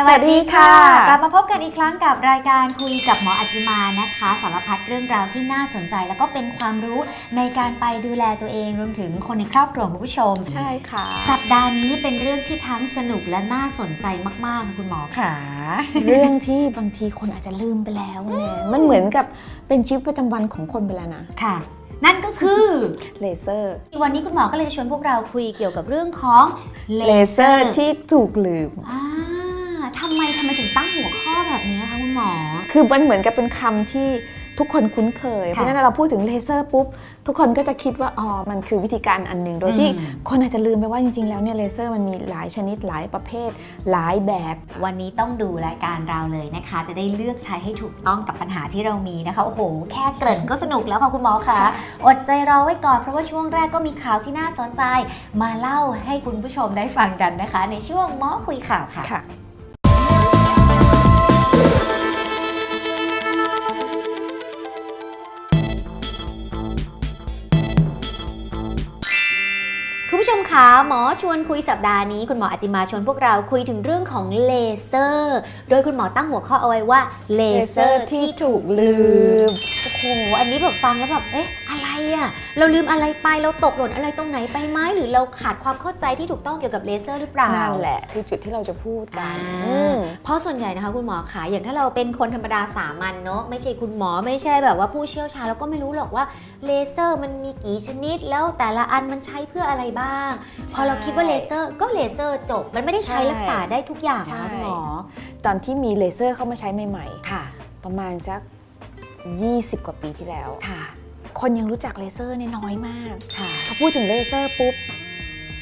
สวัสดีค่ะสวัสดีค่ะ กลับมาพบกันอีกครั้งกับรายการคุยกับหมออัจจิมานะคะ สารพัดเรื่องราวที่น่าสนใจ แล้วก็เป็นความรู้ในการไปดูแลตัวเองรวมถึงคนในครอบครัวของคุณผู้ชม ใช่ค่ะ สัปดาห์นี้นี่เป็นเรื่องที่ทั้งสนุกและน่าสนใจมากๆค่ะคุณหมอค่ะ เรื่องที่บางทีคนอาจจะลืมไปแล้วเนี่ยมันเหมือนกับเป็นชีวิตประจำวันของคนไปแล้วนะค่ะ นั่นก็คือ เลเซอร์วันนี้คุณหมอก็เลยจะชวนพวกเราคุยเกี่ยวกับเรื่องของเลเลเซเซออร์ร์ที่ถูกลืม อ่า ทำไมทำไมถึงตั้งหัวข้อแบบนี้คะคุณหมอ คือมันเหมือนกับเป็นคำที่ทุกคนคุ้นเคย เพราะฉะนั้นเราพูดถึงเลเซอร์ปุ๊บ ทุกคนก็จะคิดว่า อ๋อ มันคือวิธีการอันหนึ่ง โดยที่อืมคนอาจจะลืมไปว่าจริงๆ แล้วเนี่ยเลเซอร์มันมีหลายชนิดหลายประเภท หลายแบบ วันนี้ต้องดูรายการเราเลยนะคะ จะได้เลือกใช้ให้ถูกต้องกับปัญหาที่เรามีนะคะ โอ้โห แค่เกริ่นก็สนุกแล้วค่ะคุณหมอคะอดใจรอไว้ก่อนเพราะว่าช่วงแรกก็มีข่าวที่น่าสนใจ มาเล่าให้คุณผู้ชมได้ฟังกันนะคะ ในช่วงหมอคุยข่าวค่ะ หมอชวนคุยสัปดาห์นี้ คุณหมออาจิมาชวนพวกเราคุยถึงเรื่องของเลเซอร์ โดยคุณหมอตั้งหัวข้อเอาไว้ว่าเลเซอร์ที่ถูกลืม โอ้โห อันนี้แบบฟังแล้วแบบ เอ๊ะ อะไร อะเราลืมอะไรไปเราตกหล่นอะไรตรงไหนไปไหมหรือเราขาดความเข้าใจที่ถูกต้องเกี่ยวกับเลเซอร์หรือเปล่านั่นแหละคือจุดที่เราจะพูดกัอ่านอืมเพราะส่วนใหญ่นะคะคุณหมอขาอย่างถ้าเราเป็นคนธรรมดาสามัญเนาะไม่ใช่คุณหมอไม่ใช่แบบว่าผู้เชี่ยวชาญเราก็ไม่รู้หรอกว่าเลเซอร์มันมีกี่ชนิด แล้วแต่ละอันมันใช้เพื่ออะไรบ้าง พอเราคิดว่าเลเซอร์ก็เลเซอร์จบมันไม่ได้ใช้ใช่รักษาได้ทุกอย่างใช่นะคุณหมอตอนที่มีเลเซอร์เข้ามาใช้ใหม่ค่ะๆประมาณสัก 20 กว่าปีที่แล้วค่ะ คนยังรู้จักเลเซอร์เนี่ยน้อยมากค่ะพอพูดถึงเลเซอร์ปุ๊บ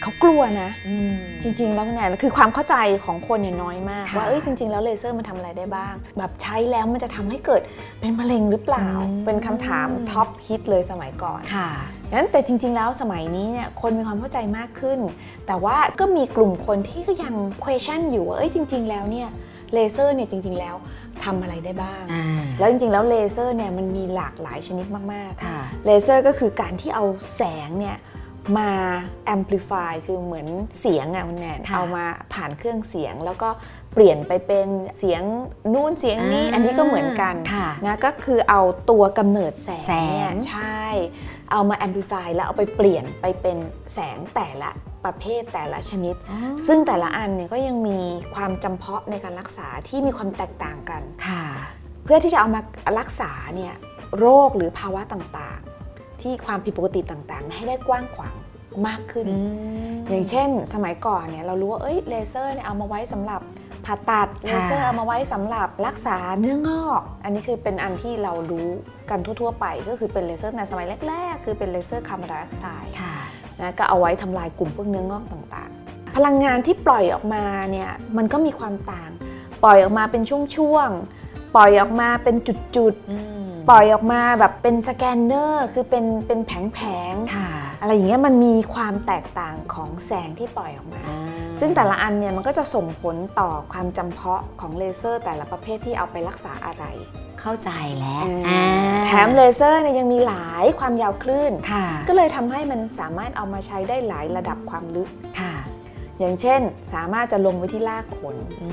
เขากลัวนะอืมจริง ๆ แล้วเนี่ยคือความเข้าใจของคนเนี่ยน้อยมากค่ะว่าเอ้ยจริง ๆ แล้วเลเซอร์มันทำอะไรได้บ้าง แบบใช้แล้วมันจะทำให้เกิดเป็นมะเร็งหรือเปล่าอืมเป็นคำถามท็อปฮิตเลยสมัยก่อนค่ะนั้นแต่จริง ๆ แล้วสมัยนี้เนี่ยคนมีความเข้าใจมากขึ้น แต่ว่าก็มีกลุ่มคนที่ก็ยัง question อยู่ว่าเอ้ยจริง ๆ แล้วเนี่ยเลเซอร์เนี่ยจริง ๆ แล้ว ทำอะไรได้บ้างอ่าแล้วจริงๆ แล้วเลเซอร์เนี่ยมันมีหลากหลายชนิดมากๆค่ะเลเซอร์ก็คือการที่เอาแสงเนี่ยมา amplify คือเหมือนเสียงอะคุณแนนค่ะเอามาผ่านเครื่องเสียงแล้วก็เปลี่ยนไปเป็นเสียงนู่นเสียงนี้อ่าอันนี้ก็เหมือนกันค่ะนะก็คือเอาตัวกำเนิดแสงแสงเนี่ยใช่ เอามา amplify แล้วเอาไปเปลี่ยนไปเป็นแสงแต่ละ ประเภทแต่ละชนิด ซึ่งแต่ละอันเนี่ยก็ยังมีความจำเพาะในการรักษาที่มีความแตกต่างกัน ค่ะ เพื่อที่จะเอามารักษาเนี่ยโรคหรือภาวะต่างๆ ที่ความผิดปกติต่างๆ ให้ได้กว้างขวางมากขึ้น อย่างเช่น สมัยก่อนเนี่ยเรารู้ว่าเอ้ยเลเซอร์เนี่ยเอามาไว้สำหรับผ่าตัดเลเซอร์เอามาไว้สำหรับรักษาเนื้องอก อันนี้คือเป็นอันที่เรารู้กันทั่วๆ ไปก็คือเป็นเลเซอร์ในสมัยแรก ๆ คือเป็นเลเซอร์คาร์บอนไดออกไซด์ค่ะ นะก็เอาไว้ทำลายกลุ่มพวกเนื้องอกต่างๆ พลังงานที่ปล่อยออกมาเนี่ยมันก็มีความต่าง ปล่อยออกมาเป็นช่วงๆปล่อยออกมาเป็นจุดๆปล่อยออกมาแบบเป็นสแกนเนอร์คือเป็นเป็นแผงค่ะๆอะไรอย่างเงี้ยมันมีความแตกต่างของแสงที่ปล่อยออกมา ซึ่งแต่ละอันเนี่ยมันก็จะส่งผลต่อความจำเพาะของเลเซอร์ แต่ละประเภทที่เอาไปรักษาอะไรเข้าใจแล้วอ่าแถมเลเซอร์เนี่ยยังมีหลายความยาวคลื่นค่ะก็เลยทำให้มันสามารถเอามาใช้ได้หลายระดับความลึกค่ะ อย่างเช่นสามารถจะลงไปที่รากขนอื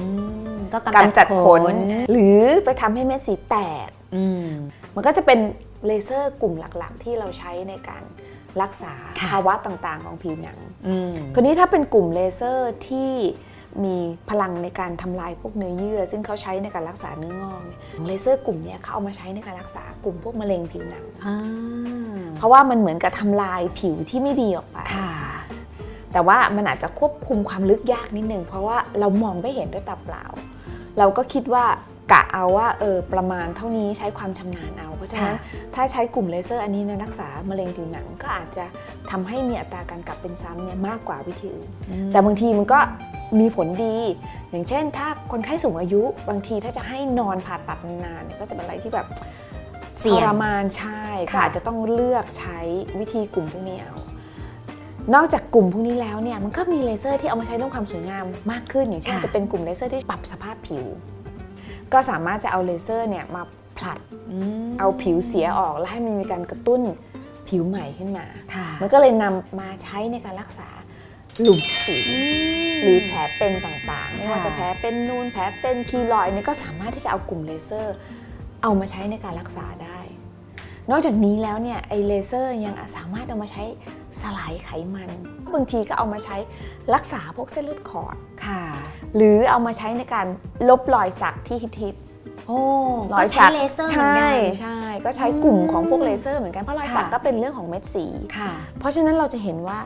มก็กำจัดขนนหรือไปทำให้เม็ดสีแตกอืมมันก็จะเป็นเลเซอร์กลุ่มหลักๆ ที่เราใช้ในการรักษาค่ะภาวะต่างๆ ของผิวหนังอืมคราวนี้ถ้าเป็นกลุ่มเลเซอร์ที่ มีพลังในการทำลายพวกเนื้อเยื่อ ซึ่งเขาใช้ในการรักษาเนื้องอกเนี่ยเลเซอร์กลุ่มเนี้ยเขาเอามาใช้ในการรักษากลุ่มพวกมะเร็งผิวหนังอ่าเพราะว่ามันเหมือนกับทำลายผิวที่ไม่ดีออกไปค่ะแต่ว่ามันอาจจะควบคุมความลึกยากนิดนึงเพราะว่าเรามองไม่เห็นด้วยตาเปล่า เราก็คิดว่ากะเอาว่าเออประมาณเท่านี้ใช้ความชำนาญเอา เพราะฉะนั้นค่ะถ้าใช้กลุ่มเลเซอร์อันนี้ในรักษามะเร็งผิวหนังก็อาจจะทำให้มีอัตราการกลับเป็นซ้ำเนี่ยมากกว่าวิธีอื่นแต่บางทีมันก็ มีผลดี อย่างเช่น ถ้าคนไข้สูงอายุบางทีถ้าจะให้นอนผ่าตัดนานๆเนี่ยก็จะเป็นอะไรที่แบบเสี่ยงทรมานใช่ก็ค่ะอาจจะต้องเลือกใช้วิธีกลุ่มพวกนี้เอา นอกจากกลุ่มพวกนี้แล้วเนี่ยมันก็มีเลเซอร์ที่เอามาใช้เรื่องความสวยงามมากขึ้น อย่างเช่นค่ะ จะเป็นกลุ่มเลเซอร์ที่ปรับสภาพผิว ก็สามารถจะเอาเลเซอร์เนี่ยมาผลัดมเอาผิวเสียออกแล้วให้มันมีการกระตุ้นผิวใหม่ขึ้นมา ค่ะ มันก็เลยนำมาใช้ในการรักษา หลุมสิวหรือแผลเป็นต่างๆ ไม่ว่าค่ะจะแผลเป็นนูนแผลเป็นคีลอยด์เนี่ยก็สามารถที่จะเอากลุ่มเลเซอร์ เอามาใช้ในการรักษาได้ นอกจากนี้แล้วเนี่ยไอเลเซอร์ยังสามารถเอามาใช้สลายไขมัน บางทีก็เอามาใช้รักษาพวกเส้นเลือดขอดค่ะ หรือเอามาใช้ในการลบรอยสักที่ฮิตโอ้ๆก็ใช้เลเซอร์เหมือนใช่กันใช่ ก็ใช้กลุ่มของพวกเลเซอร์เหมือนกันเพราะรอยสักค่ะก็เป็นเรื่องของเม็ดสีค่ะ เพราะฉะนั้นเราจะเห็นว่า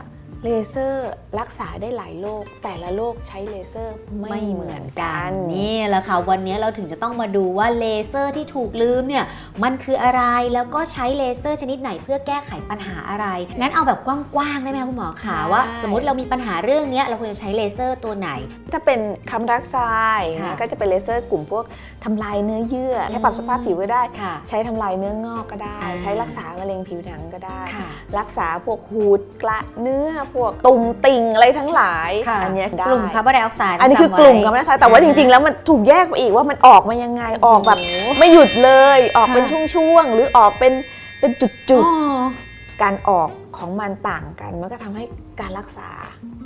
เลเซอร์รักษาได้หลายโรคแต่ละโรคใช้เลเซอร์ไม่เหมือนกันนี่แหละค่ะ วันนี้เราถึงจะต้องมาดูว่าเลเซอร์ที่ถูกลืมเนี่ยมันคืออะไรแล้วก็ใช้เลเซอร์ชนิดไหนเพื่อแก้ไขปัญหาอะไร งั้นเอาแบบกว้างๆได้ไหมคะคุณหมอคะได้ว่า สมมติเรามีปัญหาเรื่องเนี้ยเราควรจะใช้เลเซอร์ตัวไหน ถ้าเป็นคำรักไซด์ค่ะนะก็จะเป็นเลเซอร์กลุ่มพวกทำลายเนื้อเยื่อ ใช้ปรับสภาพผิวก็ได้ค่ะใช้ทำลายเนื้องอกก็ได้อ่าใช้รักษามะเร็งผิวหนังก็ได้ค่ะรักษาพวกหูดกระเนื้อพวกตุ่มติ่งอะไรทั้งหลายค่ะอันเนี้ยได้กลุ่มคาร์บอนไดออกไซด์อันนี้คือกลุ่มคาร์บอนไดออกไซด์แต่ว่าจริงๆ แล้วมันถูกแยกไปอีกว่ามันออกมายังไงออกแบบไม่หยุดเลยออกเป็นค่ะช่วงๆหรือออกเป็นเป็นจุจุดดๆการออกของมันต่างกัน มันก็ทำให้การรักษา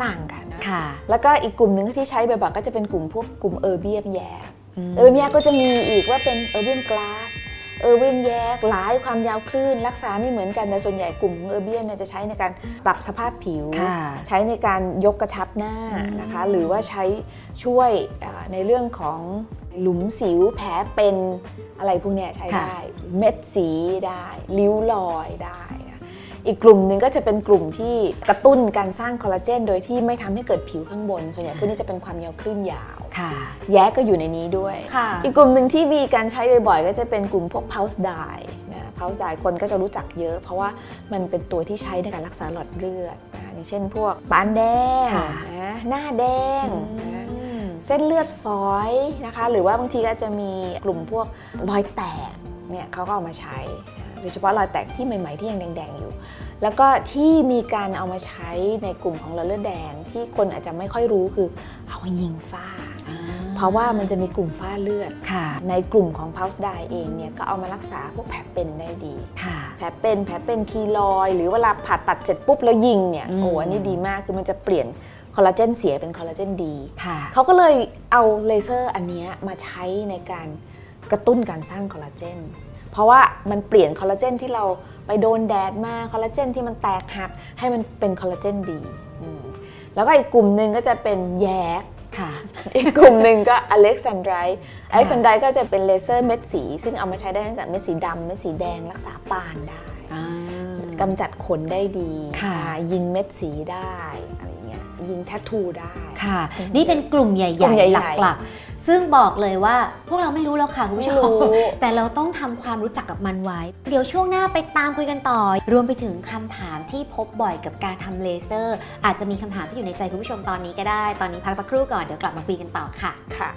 ต่างกันนะค่ะ แล้วก็อีกกลุ่มหนึ่งที่ใช้บ่อยๆก็จะเป็นกลุ่มพวกกลุ่มเออร์เบียมแยกมเออร์เบียมแยกก็จะมีอีกว่าเป็นเออร์เบียมกลาส เออร์เบียมแยกหลายความยาวคลื่น รักษาไม่เหมือนกันแต่ส่วนใหญ่กลุ่มของเออร์เบียมเนี่ยจะใช้ในการปรับสภาพผิวค่ะใช้ในการยกกระชับหน้าอืมนะคะหรือว่าใช้ช่วยเอ่อในเรื่องของหลุมสิวแผลเป็นอะไรพวกเนี้ยใช้ได้ เม็ดสีได้ ริ้วรอยได้นะ อีกกลุ่มหนึ่งก็จะเป็นกลุ่มที่กระตุ้นการสร้างคอลลาเจน โดยที่ไม่ทำให้เกิดผิวข้างบน ส่วนใหญ่พวกนี้จะเป็นความยาวคลื่นยาวค่ะ แย้ก็อยู่ในนี้ด้วยค่ะอีกกลุ่มหนึ่งที่มีการใช้บ่อยๆ ก็จะเป็นกลุ่มพวก pulse dye นะ pulse dye คนก็จะรู้จักเยอะ เพราะว่ามันเป็นตัวที่ใช้ในการรักษาหลอดเลือดนะอย่างเช่น พวกปานแดงค่ะนะหน้าแดงนะอืมเส้นเลือดฝอยนะคะ หรือว่าบางทีก็จะมีกลุ่มพวกรอยแตกเนี่ยเขาก็เอามาใช้นะ โดยเฉพาะรอยแตกที่ใหม่ๆที่ยังแดงๆอยู่ แล้วก็ที่มีการเอามาใช้ในกลุ่มของหลอดเลือดแดงที่คนอาจจะไม่ค่อยรู้คือเอามายิงฝ้าอ่าเพราะว่ามันจะมีกลุ่มฝ้าเลือดค่ะในกลุ่มของ Pulse Dye เองเนี่ยก็เอามารักษาพวกแผลเป็นได้ดีค่ะแผลเป็นแผลเป็นคีลอยด์หรือเวลาผ่าตัดเสร็จปุ๊บแล้วยิงเนี่ยอืมโอ้อันนี้ดีมากคือมันจะเปลี่ยนคอลลาเจนเสียเป็นคอลลาเจนดีค่ะเขาก็เลยเอาเลเซอร์อันเนี้ยมาใช้ในการกระตุ้นการสร้างคอลลาเจน เพราะว่ามันเปลี่ยนคอลลาเจนที่เราไปโดนแดดมาคอลลาเจนที่มันแตกหักให้มันเป็นคอลลาเจนดีอืมแล้วก็อีกกลุ่มหนึ่งก็จะเป็นแยกค่ะอีกกลุ่มหนึ่งก็อเล็กซานไดร์อเล็กซานไดร์ก็จะเป็นเลเซอร์เม็ดสี ซึ่งเอามาใช้ได้ตั้งแต่เม็ดสีดำเม็ดสีแดงรักษาปานได้อ่ากำจัดขนได้ดีค่ะอ่ายิงเม็ดสีได้อะไรเงี้ ยยิงแทททูได้ ค่ะ นี่เป็นกลุ่มใหกลุ่ญ่มใหญ่ๆ ๆหลักๆ ซึ่งบอกเลยว่าพวกเราไม่รู้แล้วค่ะคุณผู้ชไม่รู้มแต่เราต้องทำความรู้จักกับมันไว้ เดี๋ยวช่วงหน้าไปตามคุยกันต่อ รวมไปถึงคำถามที่พบบ่อยกับการทำเลเซอร์ อาจจะมีคำถามที่อยู่ในใจคุณผู้ชมตอนนี้ก็ได้ ตอนนี้พักสักครู่ก่อนเดี๋ยวกลับมาคุยกันต่อค่ะ ค่ะ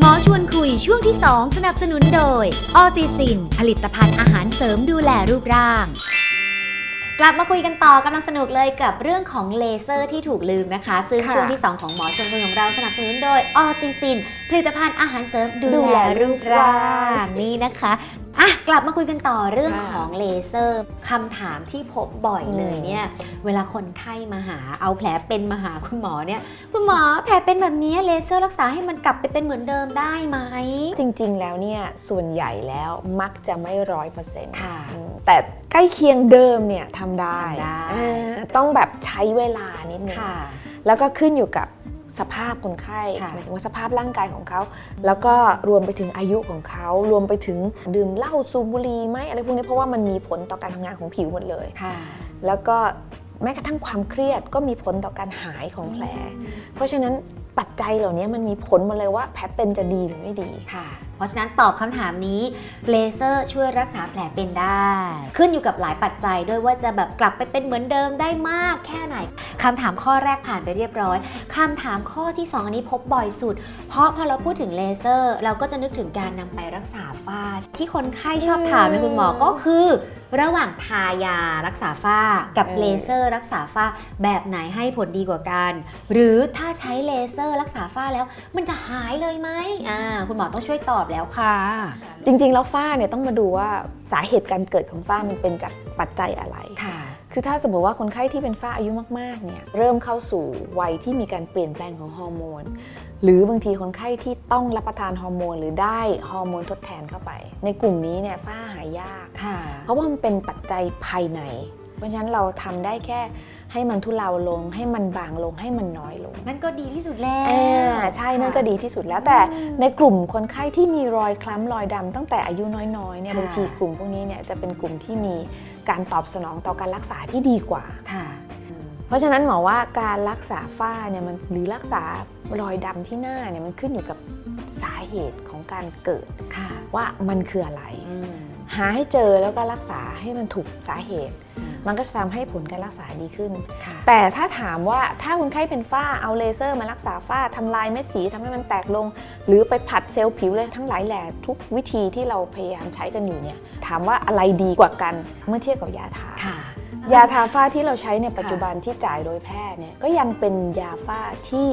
หมอชวนคุยช่วงที่ 2 สนับสนุนโดย ออติซิน ผลิตภัณฑ์อาหารเสริมดูแลรูปร่าง กลับมาคุยกันต่อกำลังสนุกเลยกับเรื่องของเลเซอร์ที่ถูกลืมนะคะ ซึ่งค่ะช่วงที่ 2 ของหมอชวนคุยของเราสนับสนุนโดยออติซิน ผลิตภัณฑ์อาหารเสริมดูดูแลแลรูปร่ารูปร่าง งนี่นะคะ อะกลับมาคุยกันต่อเรื่องค่ะของเลเซอร์คำถามที่พบบ่อยเลยเนี่ย เวลาคนไข้มาหาเอาแผลเป็นมาหาคุณหมอเนี่ย คุณหมอแผลเป็นแบบนี้เลเซอร์รักษาให้มันกลับไปเป็นเหมือนเดิมได้ไหม จริง ๆ แล้วเนี่ยส่วนใหญ่แล้วมักจะไม่ร้อยเปอร์เซ็นต์ค่ะแต่ใกล้เคียงเดิมเนี่ยทำได้ทำได้เออต้องแบบใช้เวลานิดนึงค่ะแล้วก็ขึ้นอยู่กับ สภาพคนไข้ค่ะหมายถึงว่าสภาพร่างกายของเขา แล้วก็รวมไปถึงอายุของเขา รวมไปถึงดื่มเหล้าสูบบุหรี่ไหมอะไรพวกนี้เพราะว่ามันมีผลต่อการทำงานของผิวหมดเลยค่ะแล้วก็แม้กระทั่งความเครียดก็มีผลต่อการหายของแผล เพราะฉะนั้นปัจจัยเหล่านี้มันมีผลหมดเลยว่าแผลเป็นจะดีหรือไม่ดีค่ะ เพราะฉะนั้นตอบคำถามนี้เลเซอร์ช่วยรักษาแผลเป็นได้ ขึ้นอยู่กับหลายปัจจัยด้วยว่าจะแบบกลับไปเป็นเหมือนเดิมได้มากแค่ไหนคำถามข้อแรกผ่านไปเรียบร้อยคำถามข้อที่ 2 อันนี้พบบ่อยสุด เพราะพอเราพูดถึงเลเซอร์ เราก็จะนึกถึงการนำไปรักษาฝ้าที่คนไข้ชอบถามในคุณหมอก็คือ ระหว่างทายารักษาฝ้ากับเออ เลเซอร์รักษาฝ้าแบบไหนให้ผลดีกว่ากัน หรือถ้าใช้เลเซอร์รักษาฝ้าแล้ว มันจะหายเลยไหมอ่าคุณหมอต้องช่วยตอบแล้วค่ะ จริงๆ แล้วฝ้าเนี่ยต้องมาดูว่าสาเหตุการเกิดของฝ้ามันเป็นจากปัจจัยอะไร ค่ะ คือถ้าสมมติว่าคนไข้ที่เป็นฝ้าอายุมากๆเนี่ยเริ่มเข้าสู่วัยที่มีการเปลี่ยนแปลงของฮอร์โมน หรือบางทีคนไข้ที่ต้องรับประทานฮอร์โมน หรือได้ฮอร์โมนทดแทนเข้าไป ในกลุ่มนี้เนี่ยฝ้าหายยากค่ะเพราะว่ามันเป็นปัจจัยภายใน เพราะฉะนั้นเราทำได้แค่ให้มันทุเลาลง ให้มันบางลงให้มันน้อยลง นั่นก็ดีที่สุดแล้วอ่าใช่นั่นก็ดีที่สุดแล้วแต่ในกลุ่มคนไข้ที่มีรอยคล้ำรอยดำตั้งแต่อายุน้อยๆเนี่ยค่ะบางทีกลุ่มพวกนี้เนี่ยจะเป็นกลุ่มที่มี การตอบสนองต่อการรักษาที่ดีกว่า ค่ะ เพราะฉะนั้นหมอว่าการรักษาฝ้าเนี่ยมันหรือรักษารอยดำที่หน้าเนี่ยมันขึ้นอยู่กับสาเหตุของการเกิดค่ะว่ามันคืออะไรอืมหาให้เจอแล้วก็รักษาให้มันถูกสาเหตุ มันก็จะทำให้ผลการรักษาดีขึ้นค่ะแต่ถ้าถามว่าถ้าคนไข้เป็นฝ้าเอาเลเซอร์มารักษาฝ้าทำลายเม็ดสีทำให้มันแตกลง หรือไปผลัดเซลล์ผิวเลยทั้งหลายแหล่ทุกวิธีที่เราพยายามใช้กันอยู่เนี่ยถามว่าอะไรดีกว่ากันเมื่อเทียบกับยาทาค่ะยาทาฝ้าที่เราใช้ในปัจจุบันที่จ่ายโดยแพทย์เนี่ยก็ยังเป็นยาฝ้าที่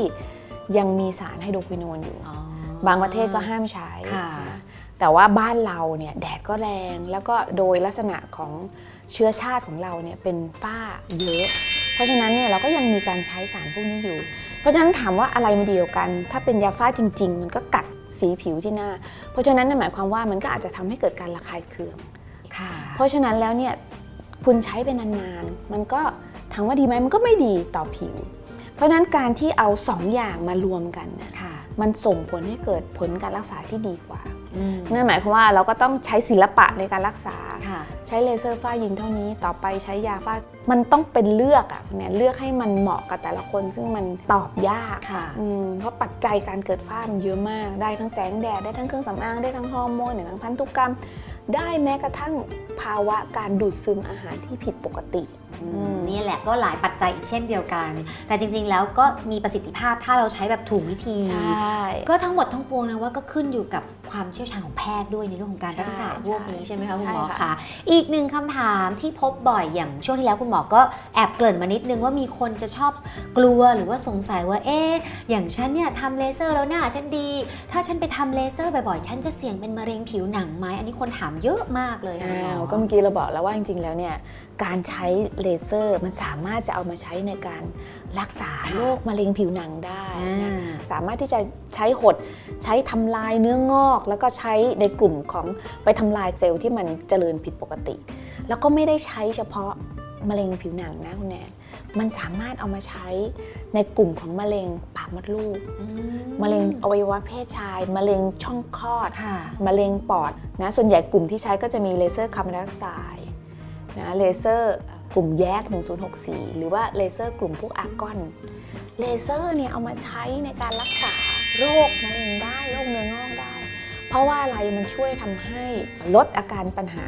ยังมีสารไฮโดรควิโนนอยู่อ๋อบางประเทศก็ห้ามใช้ค่ะแต่ว่าบ้านเราเนี่ยแดดก็แรงแล้วก็โดยลักษณะของ เชื้อชาติของเราเนี่ยเป็นฝ้าเยอะ เพราะฉะนั้นเนี่ยเราก็ยังมีการใช้สารพวกนี้อยู่ เพราะฉะนั้นถามว่าอะไรมันดีกว่ากัน ถ้าเป็นยาฝ้าจริง ๆ มันก็กัดสีผิวที่หน้า เพราะฉะนั้นนั่นหมายความว่ามันก็อาจจะทำให้เกิดการระคายเคืองค่ะเพราะฉะนั้นแล้วเนี่ยคุณใช้ไปนานๆ มันก็ถามว่าดีไหมมันก็ไม่ดีต่อผิว เพราะฉะนั้นการที่เอาสองอย่างมารวมกันเนี่ยค่ะ มันส่งผลให้เกิดผลการรักษาที่ดีกว่าอืมนั่นหมายความว่าเราก็ต้องใช้ศิลปะในการรักษาค่ะใช้เลเซอร์ฝ้ายิงเท่านี้ ต่อไปใช้ยาฝ้า มันต้องเป็นเลือกอะเนี่ยเลือกให้มันเหมาะกับแต่ละคน ซึ่งมันตอบยากค่ะอืมเพราะปัจจัยการเกิดฝ้ามันเยอะมาก ได้ทั้งแสงแดด ได้ทั้งเครื่องสำอาง ได้ทั้งฮอร์โมนได้ทั้งพันธุกรรม ได้แม้กระทั่งภาวะการดูดซึมอาหารที่ผิดปกติอืม นี่แหละก็หลายปัจจัยอีกเช่นเดียวกัน แต่จริง ๆ แล้วก็มีประสิทธิภาพถ้าเราใช้แบบถูกวิธีใช่ก็ทั้งหมดทั้งปวงนะว่าก็ขึ้นอยู่กับความเชี่ยวชาญของแพทย์ด้วยในเรื่องของการรักษาใช่พวกนี้ใช่ไหมคะคุณใช่หมอค่ะคะอีกหนึ่งคำถามที่พบบ่อยอย่างช่วงที่แล้วคุณหมอก็แอบเกริ่นมานิดนึงว่ามีคนจะชอบกลัวหรือว่าสงสัยว่าเอ๊ะอย่างฉันเนี่ยทำเลเซอร์แล้วหน้าฉันดี ถ้าฉันไปทำเลเซอร์บ่อยๆฉันจะเสี่ยงเป็นมะเร็งผิวหนังไหมอันนี้คนถามเยอะมากเลยค่ะคุณหมอ้าวอก็เมื่อกี้เราบอกแล้วว่าจริงๆแล้วเนี่ยการใช้เลเซอร์ มันสามารถจะเอามาใช้ในการรักษาค่ะโรคมะเร็งผิวหนังได้นะอ่าสามารถที่จะใช้หดใช้ทำลายเนื้องอก แล้วก็ใช้ในกลุ่มของไปทำลายเซลล์ที่มันเจริญผิดปกติ แล้วก็ไม่ได้ใช้เฉพาะมะเร็งผิวหนังนะคุณแนนมันสามารถเอามาใช้ในกลุ่มของมะเร็งปากมดลูกอืมะเร็งอวัยวะเพศชาย มะเร็งช่องคลอดค่ะมะเร็งปอดนะ ส่วนใหญ่กลุ่มที่ใช้ก็จะมีเลเซอร์คาร์บอนไดออกไซด์นะ เลเซอร์ กลุ่มแยก 1064 หรือว่าเลเซอร์กลุ่มพวกอาร์กอน เลเซอร์เนี่ยเอามาใช้ในการรักษาโรคมะเร็งได้โรคเนื้องอกได้ เพราะว่าอะไรมันช่วยทำให้ลดอาการปัญหา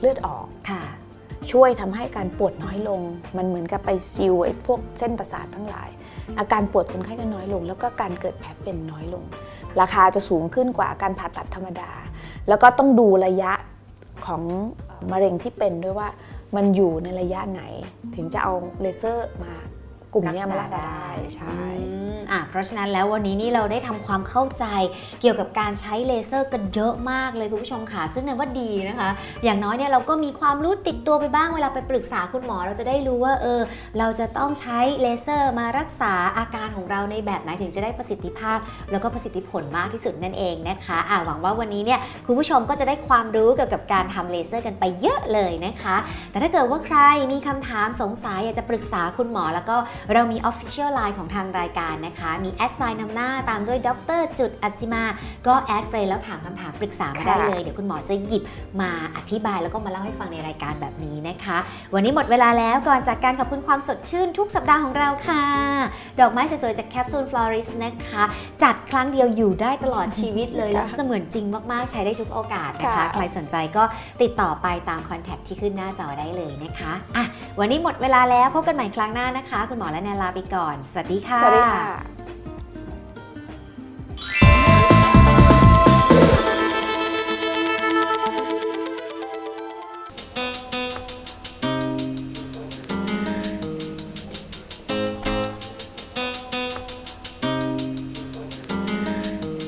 เลือดออกค่ะ ช่วยทำให้การปวดน้อยลง มันเหมือนกับไปซิลไอ้พวกเส้นประสาททั้งหลาย อาการปวดคนไข้ก็น้อยลง แล้วก็การเกิดแผลเป็นน้อยลง ราคาจะสูงขึ้นกว่าการผ่าตัดธรรมดา แล้วก็ต้องดูระยะของมะเร็งที่เป็นด้วยว่า มันอยู่ในระยะไหน ถึงจะเอาเลเซอร์มา กลุ่มเนี้ยมารักษาได้ใช่อืมอะเพราะฉะนั้นแล้ววันนี้นี่เราได้ทำความเข้าใจเกี่ยวกับการใช้เลเซอร์กันเยอะมากเลยคุณผู้ชมค่ะ ซึ่งนันว่าดีนะคะ อย่างน้อยเนี่ยเราก็มีความรู้ติดตัวไปบ้างเวลาไปปรึกษาคุณหมอ เราจะได้รู้ว่าเออเราจะต้องใช้เลเซอร์มารักษาอาการของเราในแบบไหนถึงจะได้ประสิทธิภาพ แล้วก็ประสิทธิผลมากที่สุดนั่นเองนะคะอะหวังว่าวันนี้เนี่ยคุณผู้ชมก็จะได้ความรู้เกี่ยวกับการทำเลเซอร์กันไปเยอะเลยนะคะ แต่ถ้าเกิดว่าใครมีคำถามสงสัยอยากจะปรึกษาคุณหมอแล้วก็เรามี Official Line ของทางรายการนะคะ มีแอดไซน์นำหน้าตามด้วยดรจุดอัจจิมา ก็แอดเฟรนแล้วถามคำถามปรึกษามาได้ค่ะเลย เดี๋ยวคุณหมอจะหยิบมาอธิบายแล้วก็มาเล่าให้ฟังในรายการแบบนี้นะคะ วันนี้หมดเวลาแล้วก่อนจากการขอบคุณความสดชื่นทุกสัปดาห์ของเราค่ะ ดอกไม้สวยๆจากแคปซูลฟลอริสนะคะ จัดครั้งเดียวอยู่ได้ตลอดชีวิตเลยแล้วเสมือนจริงมากๆ ใช้ได้ทุกโอกาสนะคะค่ะใครสนใจก็ติดต่อไปตามคอนแทคที่ขึ้นหน้าจอได้เลยนะคะอะวันนี้หมดเวลาแล้วพบกันใหม่ครั้งหน้านะคะ คุณหมอและแนนลาไปก่อน สวัสดีค่ะ สวัสดีค่ะ